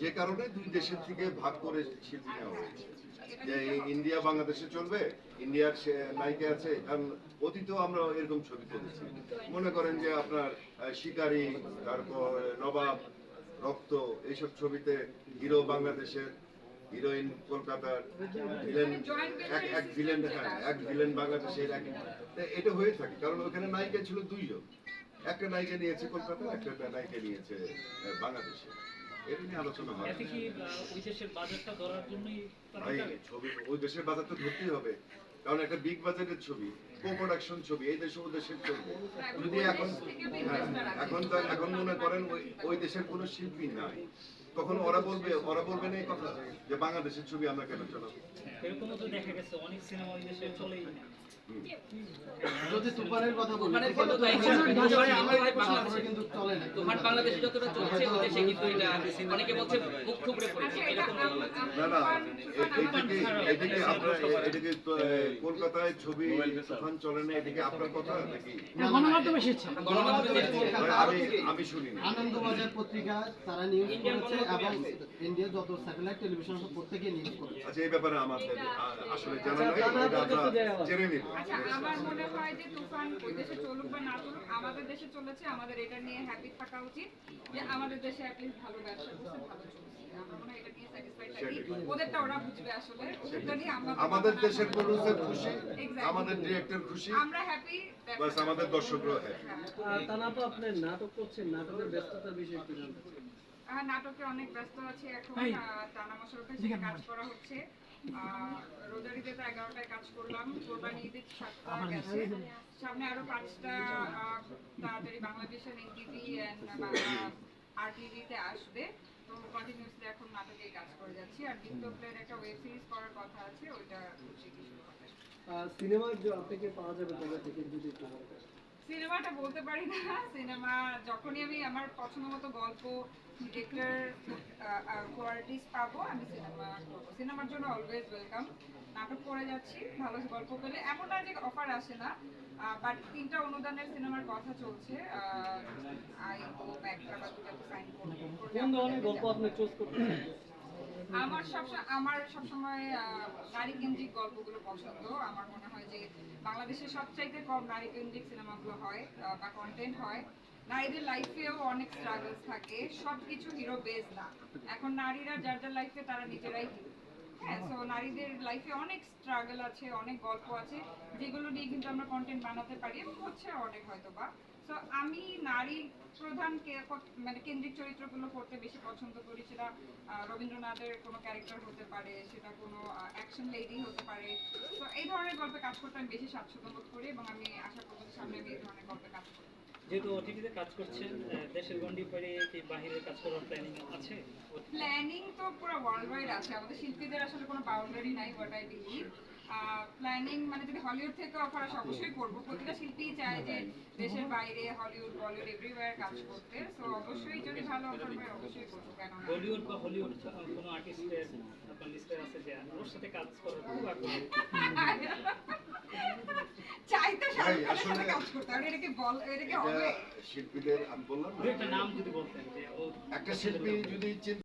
যে কারণে দুই দেশের থেকে ভাগ করে শিল্পী নেওয়া হয়েছে। যে ইন্ডিয়া বাংলাদেশে চলবে, ইন্ডিয়ার সে নায়িকা আছে, কারণ অতীতেও আমরা এরকম ছবি করেছি মনে করেন যে আপনার শিকারী, তারপর, নবাব, রক্ত, এইসব ছবিতে হিরো বাংলাদেশের হিরোইন কলকাতার ভিলেন এক এক ভিলেন হ্যাঁ এক ভিলেন বাংলাদেশের এক। এটা হয়ে থাকে, কারণ ওখানে নায়িকা ছিল দুইজন। একটা নায়িকা নিয়েছে কলকাতা একটা নায়িকা নিয়েছে বাংলাদেশে। এটা নিয়ে আলোচনা হয়। এতে কি আহ, ওই দেশের বাজারটা ধরার জন্যই তারা ভাই যাবে? ছবি ওই দেশের বাজার তো ধরতেই হবে। কারণ একটা বিগ বাজেটের ছবি কো প্রোডাকশন ছবি এই দেশে ও দেশের ছবি যদি এখন হ্যাঁ, এখন এখন মনে করেন ওই ওই দেশের কোনো শিল্পী নাই। তখন ওরা বলবে ওরা বলবে না এই কথা যে বাংলাদেশের ছবি আমরা কেন চালাবো? এরকমও তো দেখা গেছে অনেক সিনেমা দেশে চলেই না। যদি তুফানের কথা বলি। কিন্তু চলে না। তোমার বাংলাদেশে যতটা চলছে কিন্তু এটা অনেকে বলছে মুখ থুবড়ে এরকম লাগছে না না এ- এইদিকে এইদিকে আপনার এদিকে কলকাতায় ছবি তুফান চলে না এদিকে আপনার কথা নাকি? গণমাধ্যমে এসেছে। মানে আমি আমি শুনিনি। আনন্দবাজার পত্রিকা তারা নিউজ করেছে এবং ইন্ডিয়া যত স্যাটেলাইট টেলিভিশন সব প্রত্যেকে নিউজ করেছে। আচ্ছা এই ব্যাপারে আমাদের আসলে জানা নাই এটা আমরা জেনে নিব। আচ্ছা আমার মনে হয় যে তুফান ওই দেশে চলুক বা না চলুক আমাদের দেশে চলেছে আমাদের এটা নিয়ে হ্যাপি থাকা উচিত যে আমাদের দেশে অ্যাটলিস্ট ভালো ব্যবসা করছে ভালো চলছে আমার মনে হয় এটা নিয়ে স্যাটিসফাইড থাকি ওদেরটা ওরা বুঝবে আসলে ওদেরটা নিয়ে আমরা আমাদের দেশের প্রডিউসার খুশি আমাদের ডিরেক্টর খুশি। আমরা হ্যাপি বাস আমাদের দর্শকরাও হ্যাপি তারা তো আপনি নাটক করছেন নাটকের ব্যস্ততার বিষয়ে জানতে নাটকে অনেক ব্যস্ত আছি এখন। টানা মশরফের সাথে কাজ করা হচ্ছে। রোজারিতে তো এগারোটায় কাজ করলাম। কোরবানি ঈদের সাতটা গেছে। সামনে আরও পাঁচটা আহ, খুব তাড়াতাড়ি বাংলাদেশের এনটিভি বাংলা আর টিভিতে আসবে। তো কন্টিনিউসলি এখন নাটকে কাজ করে যাচ্ছি। আর নিত্য প্লের একটা ওয়েব সিরিজ করার কথা আছে ওইটা খুব শীঘ্রই শুরু হবে। আহ, আপনাকে পাওয়া যাবে জায়গা থেকে যদি একটু বলতেন। সিনেমাটা বলতে পারি না। সিনেমা যখনই আমি আমার পছন্দ মতো গল্প ডিরেক্টর কোয়ালিটিস পাবো আমি সিনেমা করব। সিনেমার জন্য অলওয়েজ ওয়েলকাম নাটক করে যাচ্ছি ভালো গল্প পেলে। এমন না যে অফার আসে না বাট তিনটা অনুদানের সিনেমার কথা চলছে আই হোপ একটা বা দুটো সাইন করব কোন ধরনের গল্প আপনি চুজ আমার সবসময় আমার সবসময় নারী কেন্দ্রিক গল্পগুলো পছন্দ। আমার মনে হয় যে বাংলাদেশে সবচাইতে কম নারী কেন্দ্রিক সিনেমাগুলো হয় বা কন্টেন্ট হয়। নারীদের লাইফেও অনেক স্ট্রাগলস থাকে। সবকিছু হিরো বেস না। এখন নারীরা যার যার লাইফে তারা নিজেরাই হ্যাঁ সো নারীদের লাইফে অনেক স্ট্রাগল আছে, অনেক গল্প আছে, যেগুলো নিয়ে কিন্তু আমরা কন্টেন্ট বানাতে পারি এবং হচ্ছে অনেক হয়তো বা সো আমি নারী প্রধান মানে কেন্দ্রিক চরিত্রগুলো করতে বেশি পছন্দ করি। সেটা রবীন্দ্রনাথের কোনো ক্যারেক্টার হতে পারে সেটা কোনো অ্যাকশন লেডি হতে পারে। তো এই ধরনের গল্পে কাজ করতে আমি বেশি স্বাচ্ছন্দ্য বোধ করি এবং আমি আশা করব যে সামনে আমি এই ধরনের গল্পে কাজ করব। যেহেতু কাজ করছেন দেশের গন্ডি পেরে কি বাহিরে কাজ করার প্ল্যানিং আছে? প্ল্যানিং তো পুরো ওয়ার্ল্ড ওয়াইড আছে। আমাদের শিল্পীদের আসলে কোনো বাউন্ডারি নাই হোয়াট আই বিলিভ প্ল্যানিং মানে যদি হলিউড থেকে অফার আসে অবশ্যই করব। প্রতিটা শিল্পী চায় যে দেশের বাইরে হলিউড বলিউড এভরিওয়্যার কাজ করতে। সো অবশ্যই যদি ভালো অফার পাই অবশ্যই করব। কেন না বলিউড বা হলিউড কোনো আর্টিস্টের আপনার লিস্টে আছে যে ওর সাথে কাজ করার খুব আগ্রহ। চাই তো সাথে কাজ করতে। আর এটা কি বল এটা কি এটা হবে শিল্পীদের আমি বললাম না। একটা নাম যদি বলতেন যে ও একটা শিল্পী যদি